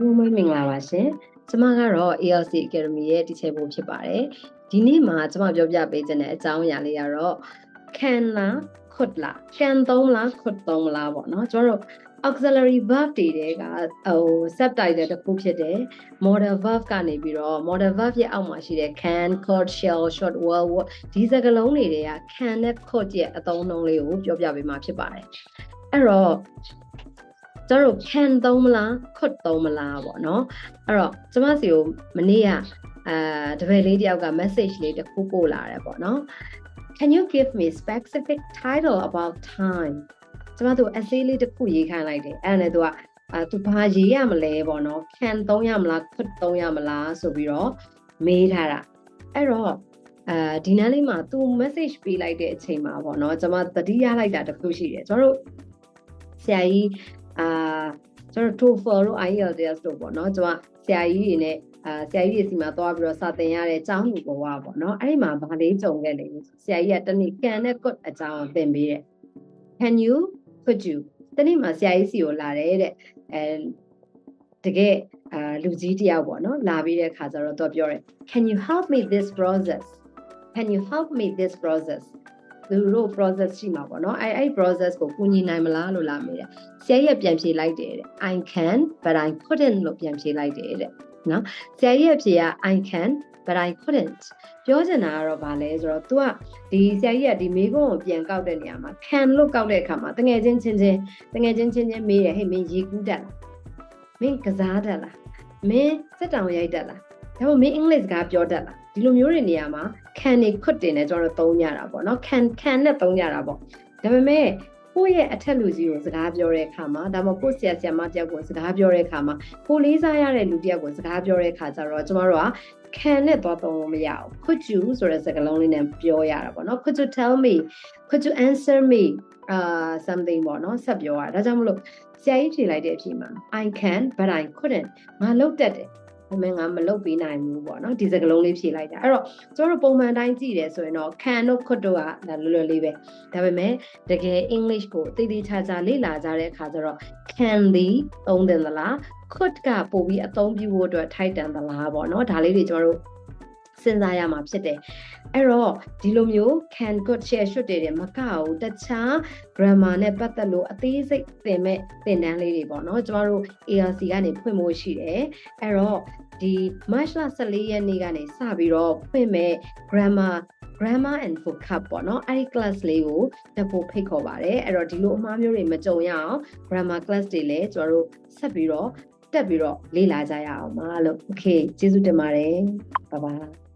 ဟုတ်မင်္ဂလာပါရှင်ကျမကတော့ ALC Academy ရဲ့ teacher ဘုဖြစ်ပါတယ်ဒီနေ့မှာကျမပြောပြပေးခြင်းတဲ့အကြောင်းအရာလေးကတော့ can လား could လား can သုံးလား could သုံးမလားပေါ့နော်ကျမတို့ auxiliary verb တွေတဲကဟို subtitle တစ်ခုဖြစ်တယ် model verb ကနေပြီးတော့ model verb ရဲ့အောက်မှာရှိတဲ့ can could shall should will would ဒီစကားလုံးတွေတွေက can နဲ့ could ရဲ့အသုံးအနှုန်းလေးကိုပြောပြပေးမှာဖြစ်ပါတယ်အဲ့တော့ ကျတို့ can သုံးမလား could သုံးမလားပေါ့နော်အဲ့တော့ကျမစီကိုမနေ့ကအာတပည့်လေးတယောက်က message လေးတစ်ခုပို့လာတယ်ပေါ့နော် Can you give me specific title about time ကျမတို့ essay လေးတစ်ခုရေးခိုင်းလိုက်တယ်အဲ့ဒါနဲ့သူကအာသူဘာရေးရမလဲပေါ့နော် can သုံးရမလား could သုံးရမလားဆိုပြီးတော့မေးထားတာအဲ့တော့အာဒီနန်းလေးမှာသူ message ပေးလိုက်တဲ့အချိန်မှာပေါ့နော်ကျွန်မသတိရလိုက်တာတစ်ခုရှိတယ်ကျွန်တော်တို့ဆရာကြီး အာကျွန်တော် TOEFL တို့ IELTS တို့ပေါ့နော်ကျွန်မဆရာကြီးတွေနဲ့အာဆရာကြီးတွေစီမှာသွားပြီးတော့စာသင်ရတဲ့ကျောင်းလူဘဝပေါ့နော်အဲ့ဒီမှာဗာလေးကြုံခဲ့လေဆရာကြီးကတနေ့ကန်နဲ့ could အကြောင်းသင်ပေးတယ် Can you could you တနေ့မှာဆရာကြီးစီကိုလာတယ်တဲ့အဲတကယ်အာလူကြီးတယောက်ပေါ့နော်လာပြီးတဲ့ခါကျတော့သူပြောတယ် Can you help me this process Can you help me this process သူတို့ process ရှိမှာပေါ့နော်အဲအဲ့ process ကိုကူညီနိုင်မလားလို့လာမေးတယ်ဆရာကြီးကပြန်ဖြေလိုက်တယ်တဲ့ I can but I couldn't လို့ပြန်ဖြေလိုက်တယ်တဲ့နော်ဆရာကြီးရဲ့ဖြေက I can but I couldn't ပြောချင်တာကတော့ဗာလဲဆိုတော့ तू ကဒီဆရာကြီးကဒီမေးခွန်းကိုပြန်ကောက်တဲ့နေရာမှာ can လို့ကောက်တဲ့အခါမှာတငယ်ချင်းချင်းချင်းတငယ်ချင်းချင်းချင်းမေးတယ်ဟေ့မင်းရေကူးတတ်လားမင်းကစားတတ်လားမင်းစက်တောင်ရိုက်တတ်လားဒါမှမဟုတ်မင်းအင်္ဂလိပ်စကားပြောတတ်လား ဒီလိုမျိုးတွေနေရာမှာ can တွေ could တွေနဲ့ကျွန်တော်တို့သုံးကြတာပေါ့နော် can can နဲ့သုံးကြတာပေါ့ဒါပေမဲ့ကိုယ့်ရဲ့အထက်လူကြီးကိုစကားပြောတဲ့အခါမှာဒါမှမဟုတ်ကိုယ့်ဆရာဆရာမတယောက်ကိုစကားပြောတဲ့အခါမှာကိုလေးစားရတဲ့လူတယောက်ကိုစကားပြောတဲ့အခါကျတော့ကျမတို့က can နဲ့သွားသုံးလို့မရဘူး could you ဆိုတဲ့စကားလုံးလေးနဲ့ပြောရတာပေါ့နော် could you tell me could you answer me uh something ပေါ့နော်ဆက်ပြောရတာဒါကြောင့်မလို့ဆရာကြီးဖြေလိုက်တဲ့အဖြစ်မှာ I can but I couldn't ငါလုပ်တတ်တယ် ဒါပေမဲ့ငါမလုပ်ပေးနိုင်ဘူးပေါ့နော်ဒီစကားလုံးလေးဖြေလိုက်တာအဲ့တော့ကျွန်တော်တို့ပုံမှန်တိုင်းကြည့်တယ်ဆိုရင်တော့ can တို့ could တို့ကဒါလွယ်လွယ်လေးပဲဒါပေမဲ့တကယ် English ကိုတည်တည်ချာချာလေ့လာကြတဲ့အခါကျတော့ can သည်သုံးတယ်သလား could ကပို့ပြီးအသုံးပြုဖို့အတွက်ထိုက်တန်သလားပေါ့နော်ဒါလေးတွေကျွန်တော်တို့ စဉ်းစားရမှာဖြစ်တယ်အဲ့တော့ဒီလိုမျိုး can could share should တွေမကဘူးတခြား grammar နဲ့ပတ်သက်လို့အသေးစိတ်သင်မဲ့သင်တန်းလေးတွေပေါ့နော်ကျမတို့ ALC ကနေဖွင့်ဖို့ရှိတယ်အဲ့တော့ဒီ March 14ရက်နေ့ကနေစပြီးတော့ဖွင့်မဲ့ grammar grammar and vocab ပေါ့နော်အဲ့ဒီ class လေးကိုတက်ဖို့ဖိတ်ခေါ်ပါတယ်အဲ့တော့ဒီလိုအမှားမျိုးတွေမကြုံရအောင် grammar class တွေလည်းကျမတို့ဆက်ပြီးတော့တက်ပြီးတော့လေ့လာကြရအောင်ပါလို့ okay ကျေးဇူးတင်ပါတယ် bye bye